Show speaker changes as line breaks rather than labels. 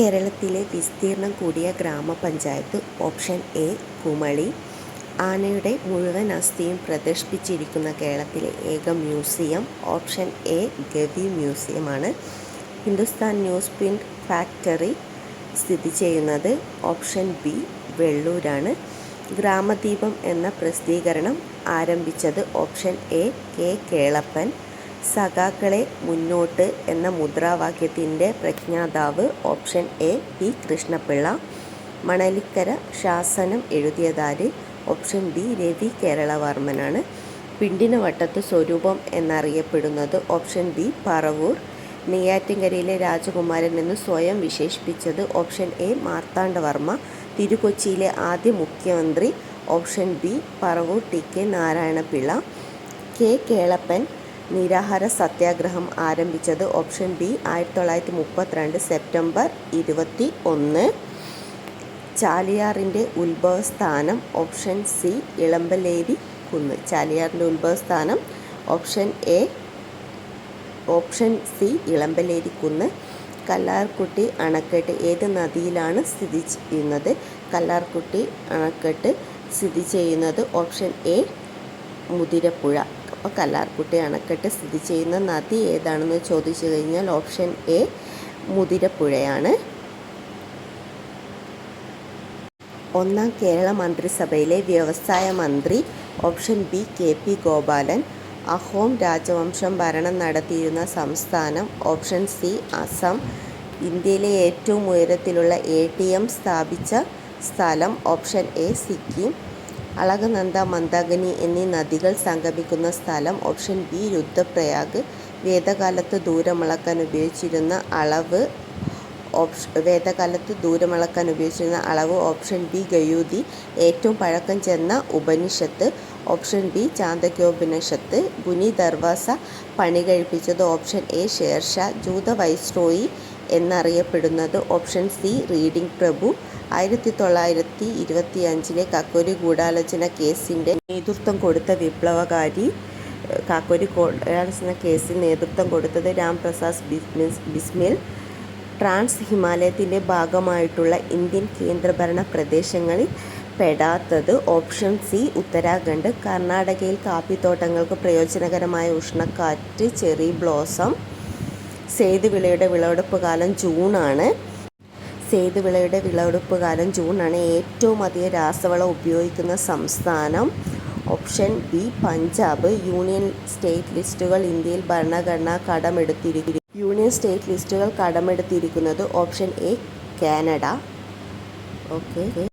കേരളത്തിലെ വിസ്തീർണം കൂടിയ ഗ്രാമപഞ്ചായത്ത് ഓപ്ഷൻ എ കുമളി. ആനയുടെ മുഴുവൻ അസ്ഥിയും പ്രദർശിപ്പിച്ചിരിക്കുന്ന കേരളത്തിലെ ഏക മ്യൂസിയം ഓപ്ഷൻ എ ഗവി മ്യൂസിയമാണ് ഹിന്ദുസ്ഥാൻ ന്യൂസ് പ്രിന്റ് ഫാക്ടറി സ്ഥിതി ചെയ്യുന്നത് ഓപ്ഷൻ ബി വെള്ളൂരാണ്. ഗ്രാമദീപം എന്ന പ്രസിദ്ധീകരണം ആരംഭിച്ചത് ഓപ്ഷൻ എ കെ കേളപ്പൻ. സഖാക്കളെ മുന്നോട്ട് എന്ന മുദ്രാവാക്യത്തിന്റെ പ്രജ്ഞാതാവ് option A P Krishnapillai. Manalikkara ശാസനം എഴുതിയതാര്? ഓപ്ഷൻ ബി രവി കേരളവർമ്മനാണ്. പിണ്ടിനവട്ടത്ത് സ്വരൂപം എന്നറിയപ്പെടുന്നത് ഓപ്ഷൻ ബി പറവൂർ. നെയ്യാറ്റിൻകരയിലെ രാജകുമാരൻ എന്ന് സ്വയം വിശേഷിപ്പിച്ചത് ഓപ്ഷൻ എ മാർത്താണ്ഡവർമ്മ. തിരുക്കൊച്ചിയിലെ ആദ്യ മുഖ്യമന്ത്രി option B Paravur T K Narayanapillai. K Kelappan നിരാഹാര സത്യാഗ്രഹം ആരംഭിച്ചത് ഓപ്ഷൻ ബി ആയിരത്തി തൊള്ളായിരത്തി മുപ്പത്തിരണ്ട് സെപ്റ്റംബർ ഇരുപത്തി ഒന്ന് ചാലിയാറിന്റെ ഉത്ഭവസ്ഥാനം ഓപ്ഷൻ സി ഇളമ്പലേരി കുന്ന്. ചാലിയാറിന്റെ ഉത്ഭവസ്ഥാനം option A option C Elambaleri കുന്ന്. കല്ലാർകുട്ടി അണക്കെട്ട് ഏത് നദിയിലാണ് സ്ഥിതി ചെയ്യുന്നത്? കല്ലാർകുട്ടി അണക്കെട്ട് സ്ഥിതി ചെയ്യുന്നത് ഓപ്ഷൻ എ മുതിരപ്പുഴ. അപ്പോൾ കല്ലാർകുട്ടി അണക്കെട്ട് സ്ഥിതി ചെയ്യുന്ന നദി ഏതാണെന്ന് ചോദിച്ചു കഴിഞ്ഞാൽ ഓപ്ഷൻ എ മുതിരപ്പുഴയാണ്. ഒന്നാം കേരള മന്ത്രിസഭയിലെ വ്യവസായ മന്ത്രി option B K P Gopalan. Ahom രാജവംശം ഭരണം നടത്തിയിരുന്ന സംസ്ഥാനം ഓപ്ഷൻ സി അസം. ഇന്ത്യയിലെ ഏറ്റവും ഉയരത്തിലുള്ള എം സ്ഥാപിച്ച സ്ഥലം ഓപ്ഷൻ എ സിക്കിം. അളകനന്ദ മന്ദാകിനി എന്നീ നദികൾ സംഗമിക്കുന്ന സ്ഥലം ഓപ്ഷൻ ബി രുദ്രപ്രയാഗ് വേദകാലത്ത് ദൂരമളക്കാൻ ഉപയോഗിച്ചിരുന്ന അളവ് ഓപ്ഷ വേദകാലത്ത് ദൂരമളക്കാൻ ഉപയോഗിച്ചിരുന്ന അളവ് ഓപ്ഷൻ ബി ഗയൂതി. ഏറ്റവും പഴക്കം ചെന്ന ഉപനിഷത്ത് ഓപ്ഷൻ ബി ചാന്തക്യോപനിഷത്ത് ഗുനി ദർവാസ പണി കഴിപ്പിച്ചത് ഓപ്ഷൻ എ ഷേർഷ. ജൂത വൈസ്രോയി എന്നറിയപ്പെടുന്നത് ഓപ്ഷൻ സി റീഡിംഗ് പ്രഭു. ആയിരത്തി തൊള്ളായിരത്തി ഇരുപത്തി അഞ്ചിലെ കാക്കോരി ഗൂഢാലോചന കേസിന്റെ നേതൃത്വം കൊടുത്ത വിപ്ലവകാരി കാക്കോരി ഗൂഢാലോചന കേസിൽ നേതൃത്വം കൊടുത്തത് രാംപ്രസാദ് ബിസ്മിൽ ബിസ്മിൽ. ട്രാൻസ് ഹിമാലയത്തിന്റെ ഭാഗമായിട്ടുള്ള ഇന്ത്യൻ കേന്ദ്രഭരണ പ്രദേശങ്ങളിൽ പെടാത്തത് ഓപ്ഷൻ സി ഉത്തരാഖണ്ഡ്. കർണാടകയിൽ കാപ്പിത്തോട്ടങ്ങൾക്ക് പ്രയോജനകരമായ ഉഷ്ണക്കാറ്റ് ചെറി ബ്ലോസം. സേതുവിളയുടെ വിളവെടുപ്പ് കാലം ജൂണാണ്. സേതുവിളയുടെ വിളവെടുപ്പ് കാലം ജൂണാണ് ഏറ്റവും അധികം രാസവളം ഉപയോഗിക്കുന്ന സംസ്ഥാനം. Option B Punjab. Union state ലിസ്റ്റുകൾ ഇന്ത്യയിൽ ഭരണഘടന കടമെടുത്തിരിക്കുന്നു. യൂണിയൻ സ്റ്റേറ്റ് ലിസ്റ്റുകൾ കടമെടുത്തിരിക്കുന്നത് ഓപ്ഷൻ എ കാനഡ. ഓക്കെ.